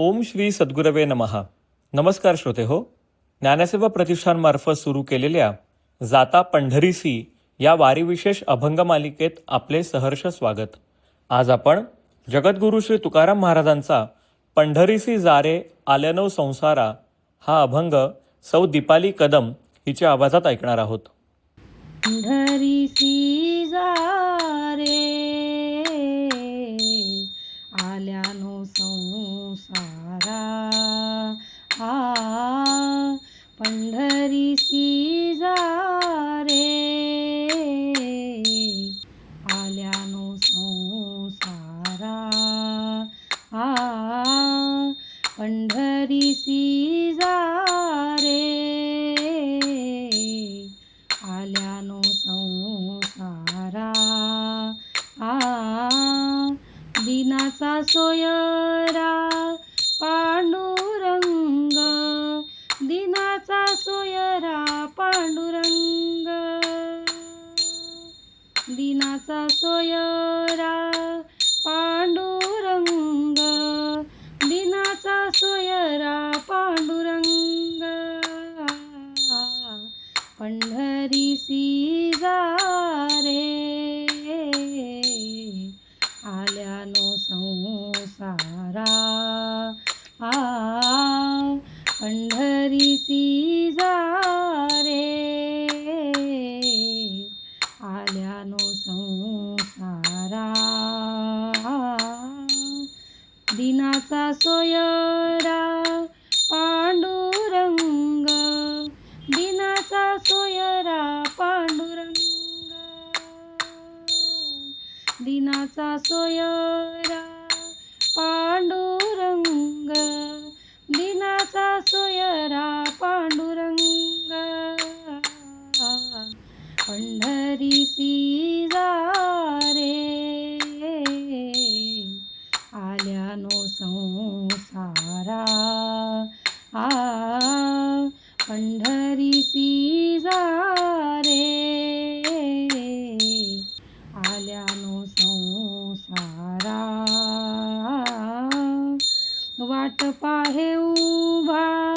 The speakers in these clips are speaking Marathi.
ओम श्री सद्गुरवे नमहा नमस्कार श्रोते हो. ज्ञानसेवा प्रतिष्ठानमार्फत सुरू केलेल्या जाता पंढरीसी या वारीविशेष अभंग मालिकेत आपले सहर्ष स्वागत. आज आपण जगद्गुरू श्री तुकाराम महाराजांचा पंढरीसी जारे आल्यानव संसारा हा अभंग सौ दीपाली कदम हिच्या आवाजात ऐकणार आहोत. पंढरीसी जारे आल्यानो असा सोयरा पांडुरंग दिनाचा सोयरा पांडुरंग. दिनाचा सोयरा पांडुरंग दिनाचा सोयरा पांडुरंग. पंढरीसी जा सोयरा पांडुरंग दिनाचा सोयरा पांडुरंग. दिनाचा सोयरा पांडुरंग दिनाचा सोयरा. आ पंढरीसी जा रे आल्यानो संसारा. वाट पाहे उभा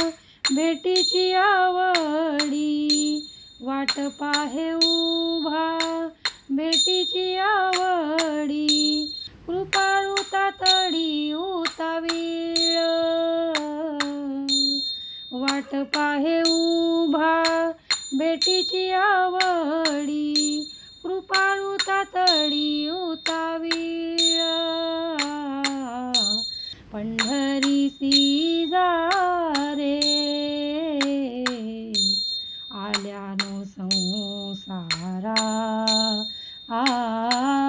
भेटीची आवडी. वाट पाहे उभा भेटीची आवडी. कृपाळू तातडी पाहे उभा भेटीची आवडी कृपाळू तातडी उतावीळ पंढरीसी जा रे आल्यानो संसारा आ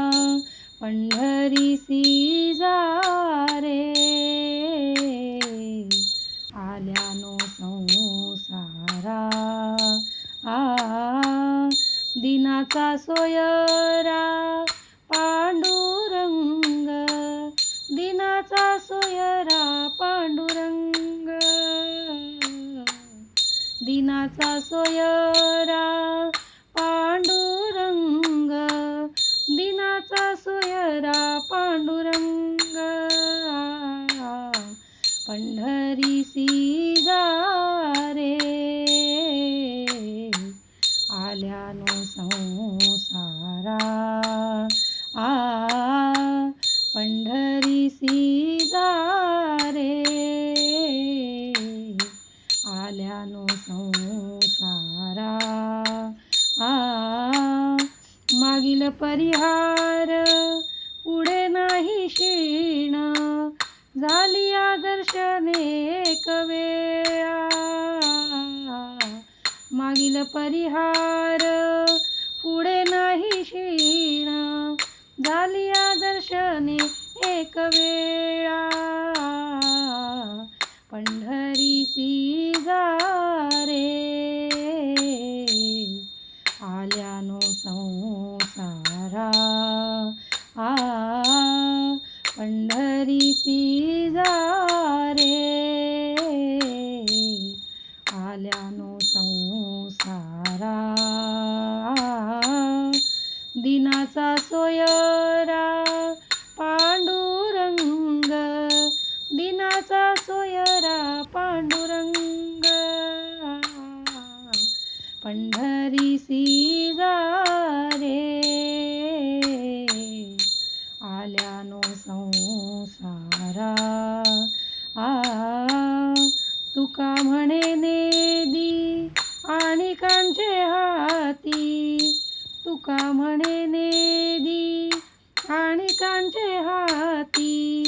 सोयरा पांडुरंग दिनाचा सोयरा पांडुरंग. दिनाचा सोयरा पांडुरंग दिनाचा सोयरा पांडुरंग. पंढरी सी आल्यानो संसारा। आ पंढरी सी जा रे। आल्यानो संसारा। आ मागील परिहार पुढे नाही क्षीण झाली आदर्शने एक मागील परिहार. पुढे नाही क्षीण. झाली दर्शने एक वेळा. पंढरी सी जा. पांडुरंग. पंढरी सी रे आल्यानो संसारा. आ तुका म्हणे नेदी आणि कांचे हाती. तुका म्हणे नेदी आणि कांचे हाती.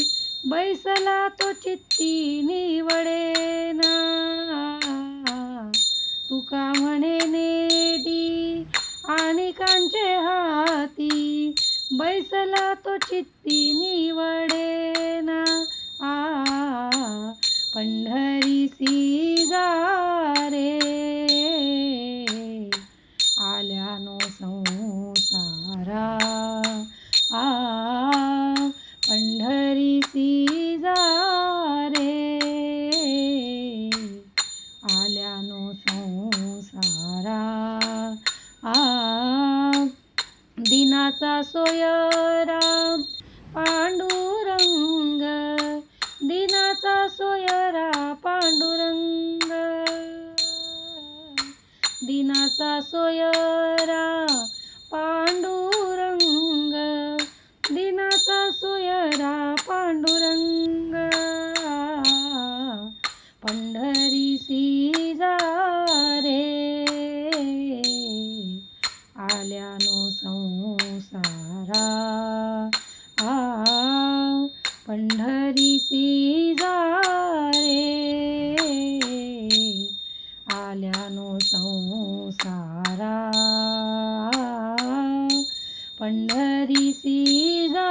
बैसला तो चित्ती निवडेना तुका म्हणे नेदी आणि कांचे हाती. बैसला तो चित्ती निवडेना आ पंढरीसी जा रे. कृष्णाचा सोयरा पांडुरंग. दिनाचा सोयरा पांडुरंग. दिनाचा सोयरा पांडुरंग. दिनाचा सोयरा पांडुरंग. पंढरी सी जा रे. झाल्यानो संसारा पंढरीसी जा